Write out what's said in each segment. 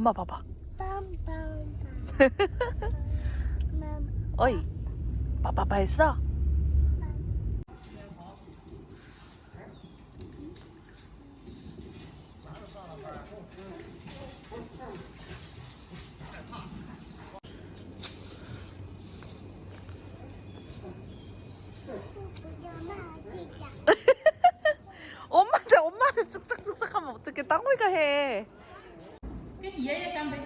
엄마 봐봐. 어이. 빠빠빠 했어? ये ये काम भाई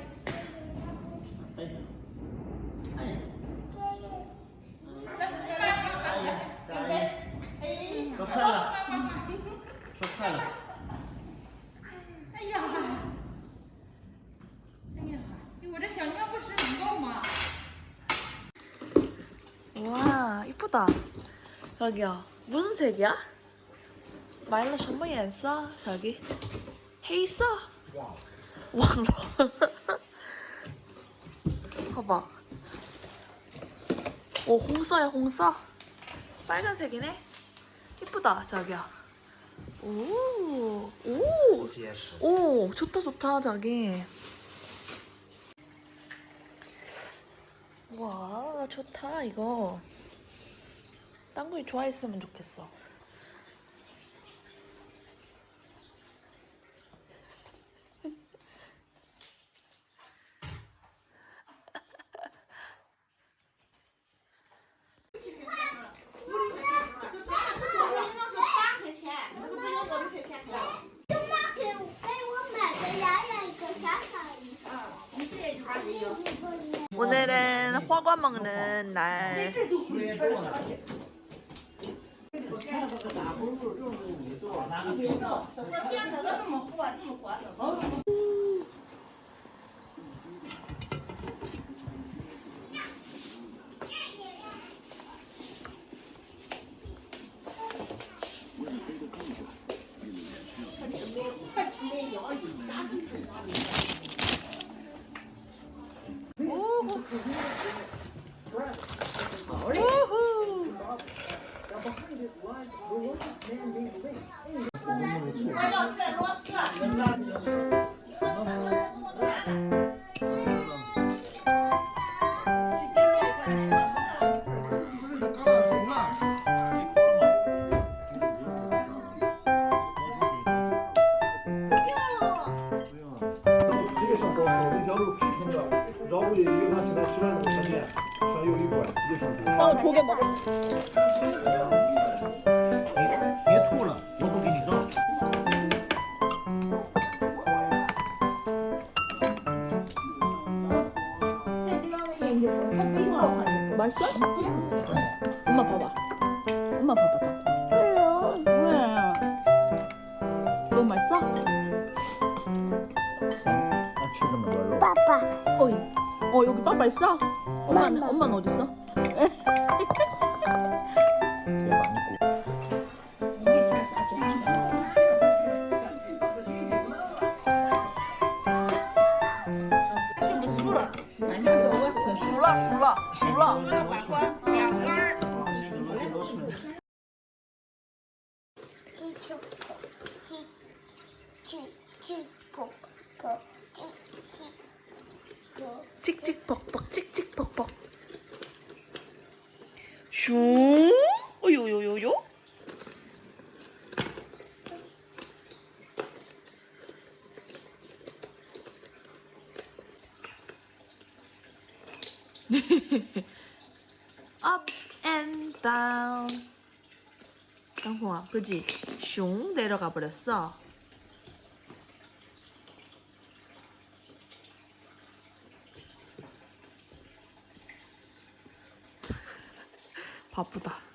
저기요 무슨 색이야? 마일로 전문이 안 저기 헤이 써? 왕로 봐봐. 오 홍서야 홍서 빨간색이네? 이쁘다 저기요 오오. 오, 좋다 좋다 자기. 와 좋다 이거. 땅콩이 좋아했으면 좋겠어 오늘은 화과 먹는 날 这 말 수? 엄마 봐봐. 엄마 봐봐. 어, 어 여기 빠빠 있어? 엄마는 빠빠. 엄마는 어디 있어? 熟了，熟了，熟了。两，根。Up and down. 땅콩아 그지? 슝 내려가 버렸어. 바쁘다.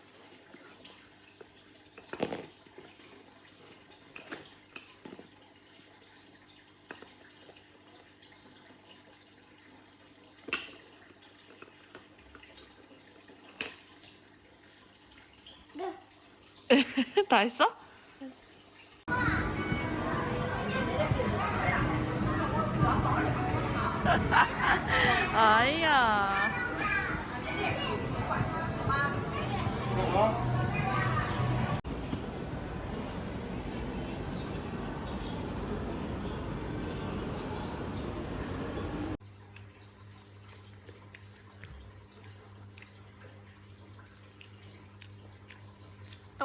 다 했어? 아이야.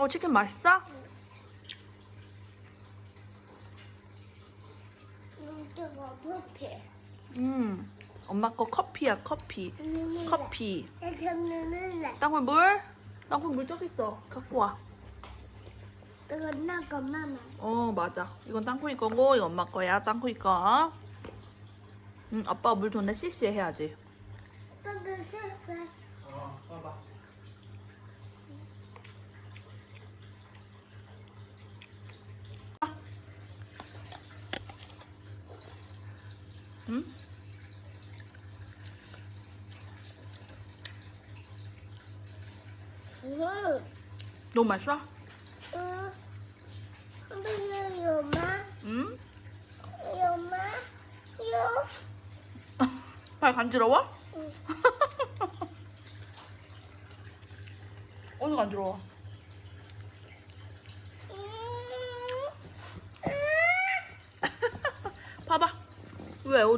어 치킨 맛있어? 음. 엄마 거 커피야 커피. 커피. 땅콩 물? 땅콩 물 저기 있어. 갖고 와. 이거 엄마 거 마마. 어 맞아. 이건 땅콩이 거고 이건 엄마 거야 땅콩이 거. 응 아빠 물 줬네 CC 해야지. 아빠가 응? 응. 너무 맛있어? 어, 응. 이거 엄마. 응? 이거 엄마. 이거. 발 간지러워?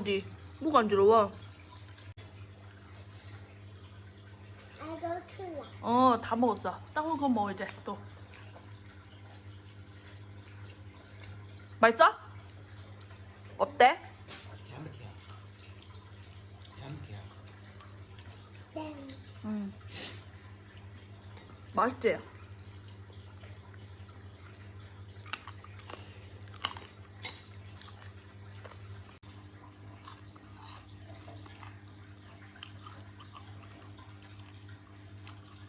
어디 뭐가 안 들어와? 어, 다 먹었어. 따온 거 먹어 이제 또. 맛있어? 어때? 응. 맛있지?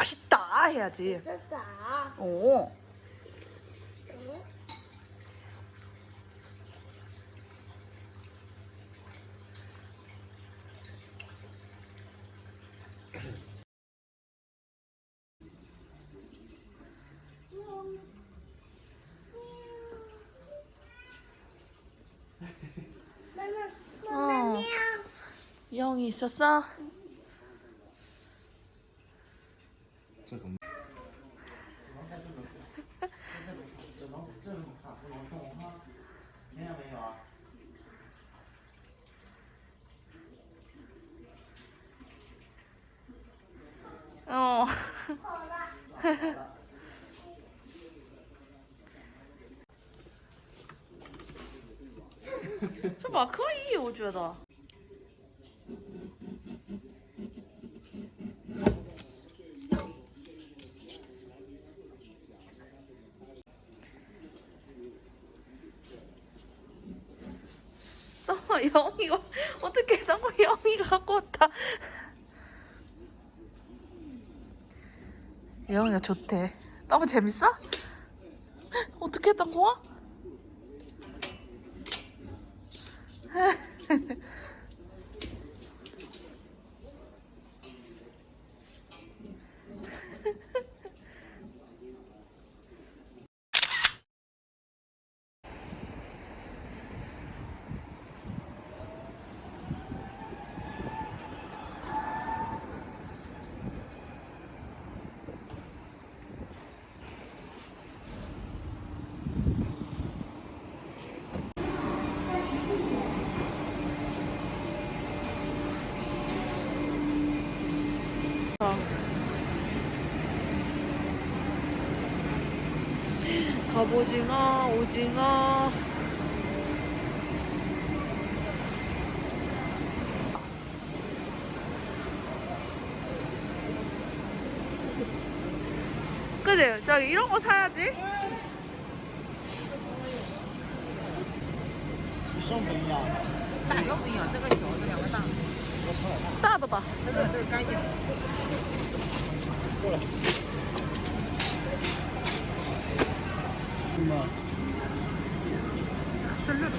맛있다 해야지. 맛있다. 어. 어. 영이 어. 있었어? 这个。这能这能看，不能动哈，听见没有啊？어好了。是吧？可以，我觉得。 영이가 어떻게当영이가 갖고 왔다. 영이가 좋대. 너무 재밌어? 어떻게 땅콩아? 갑오징어, 오징어. 그지? 저기 이런 거 사야지. 生不一样。大小不一样，这个小，这两个大，大的吧？这个这个干净。过来。 这六朵，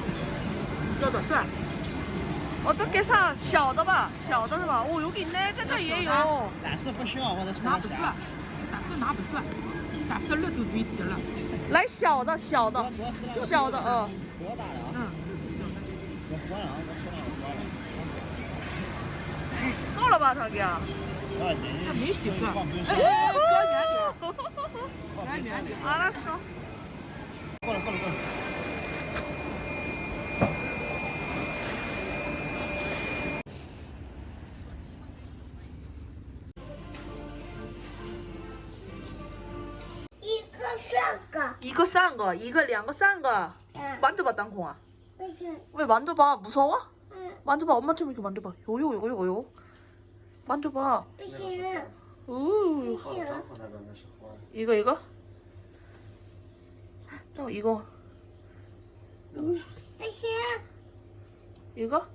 六朵算？我都给上小的吧，小的了吧？哦，有给呢，这这也有。暂时不需要，我这什？拿不住，暂时拿不住，三十二都最低了。来小的，小的，小的啊。多大了？嗯。够了吧，长哥？啊。没几个。哎哎哎！过年了，哈哈哈！ 이거 쌀까? 이거 싼 거, 이거 양거 싼 거. 응. 만져봐, 땅콩아. 무슨? 왜 만져봐? 무서워? 응. 만져봐, 엄마처럼 이렇게 만져봐. 요요, 요요, 요요. 만져봐. 무슨? 우. 이거, 이거? 또 이거. 이거?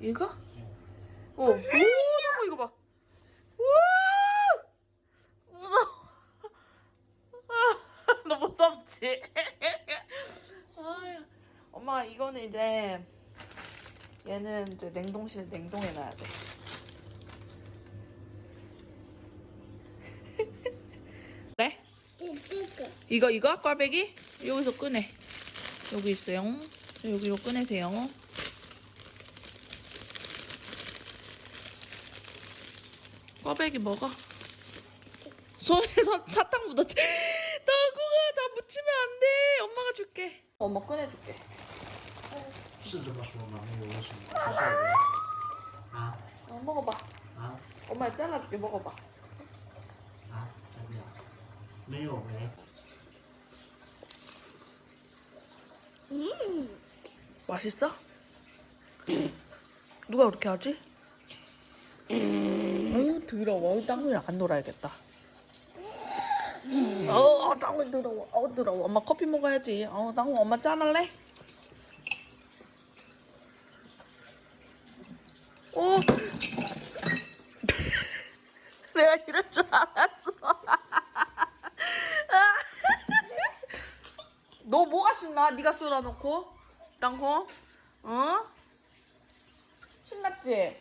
이거? 어. 오, 너무 이거 봐. 와! 무서워. 너 무섭지? 엄마 이거는 이제 얘는 이제 냉동실에 냉동해 놔야 돼. 이거 이거 꽈배기 여기서 꺼내 여기 있어요 자, 여기로 꺼내세요 꽈배기 먹어 손에서 사탕 묻었지 나구가 다 묻히면 안돼 엄마가 줄게 엄마 꺼내줄게 是这么说吗？没有为什么？不是的。啊 어, 먹어봐 啊 엄마 잘라줄게 먹어봐 啊！怎么样？没有 没。 맛있어? 누가 그렇게 하지? 어우 더러워 땅콩이랑 안 놀아야겠다 어 땅콩 더러워 어 더러워 엄마 커피 먹어야지 어 땅콩 엄마 짠할래? 오 내가 이럴 줄 알았어 너 신나? 네가 쏟아놓고 땅콩 어? 신났지?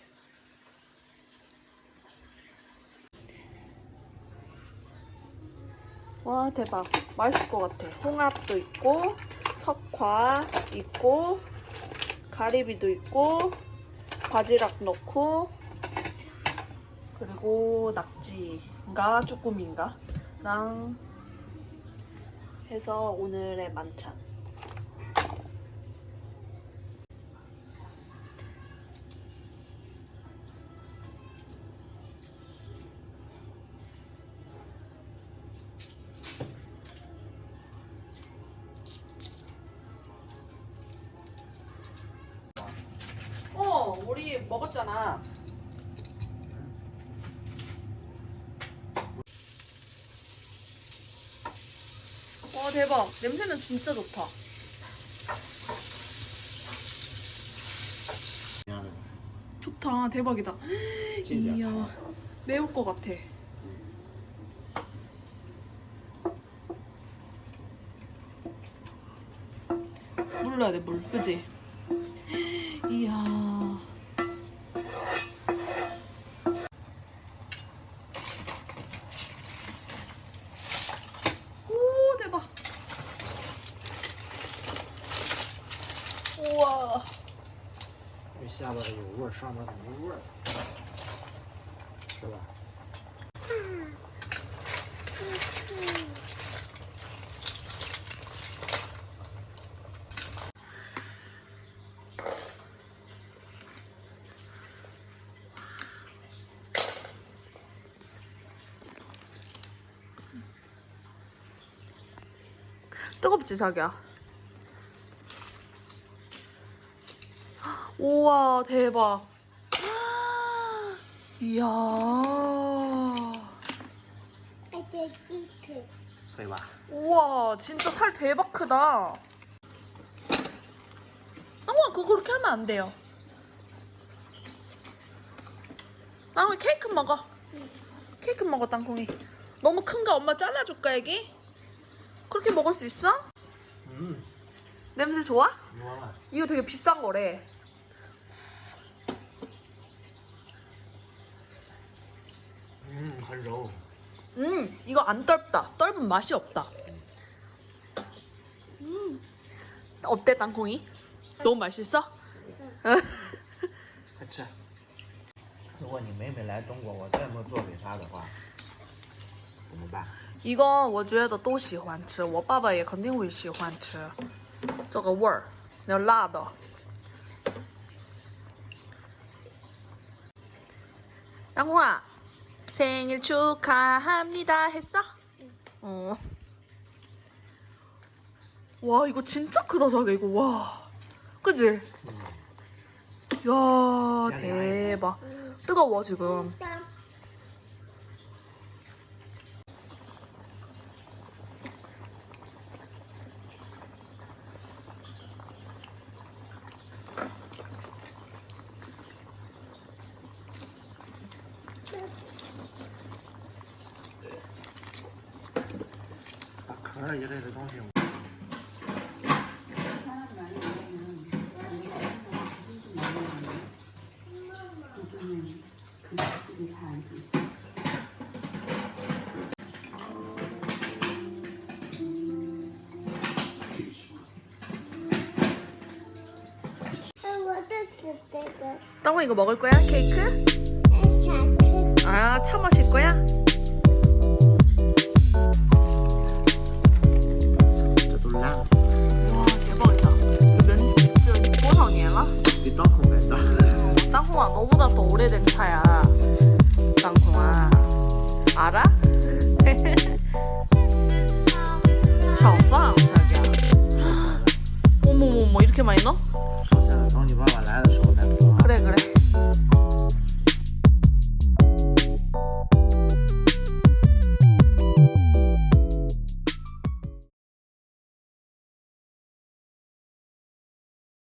와 대박 맛있을 것 같아 홍합도 있고 석화 있고 가리비도 있고 바지락 넣고 그리고 낙지인가 쭈꾸미인가 랑 해서 오늘의 만찬 와, 대박. 냄새는 진짜 좋다. 좋다. 대박이다. 이야, 매울 것 같아. 물 넣어야 돼, 물. 그지? 이야. 우와. 这下边有味儿，上面没味儿，是吧？ 뜨겁지, 자기야? 우와 대박. 이야. 대박. 우와 진짜 살 대박 크다. 땅콩아 그거 그렇게 하면 안 돼요. 땅콩이 케이크 먹어. 케이크 먹어 땅콩이. 너무 큰가 엄마 잘라줄까 애기? 그렇게 먹을 수 있어? 음. 냄새 좋아? 좋아. 이거 되게 비싼 거래. 很柔。 음 이거 안 떫다. 떫은 맛이 없다. 음. 어때 땅콩이? 너무 맛있어? 快吃。如果你妹妹来中国，我再没做给她的话，怎么办？一个我觉得都喜欢吃，我爸爸也肯定会喜欢吃，这个味儿，要辣的。 땅콩아 생일 축하합니다 했어? 어. 와 이거 진짜 크다 자기 이거 와 그지? 야 대박 뜨거워 지금 짠. 把壳儿一类的东西。 어, 我的是这个， 땅콩 이거 먹을 거야 케이크? 哎，茶吃。 아 차 마실 거야? 너보다 더 오래된 차야 땅콩아 알아? 小放 자기야 어머머머 이렇게 많이 넣어?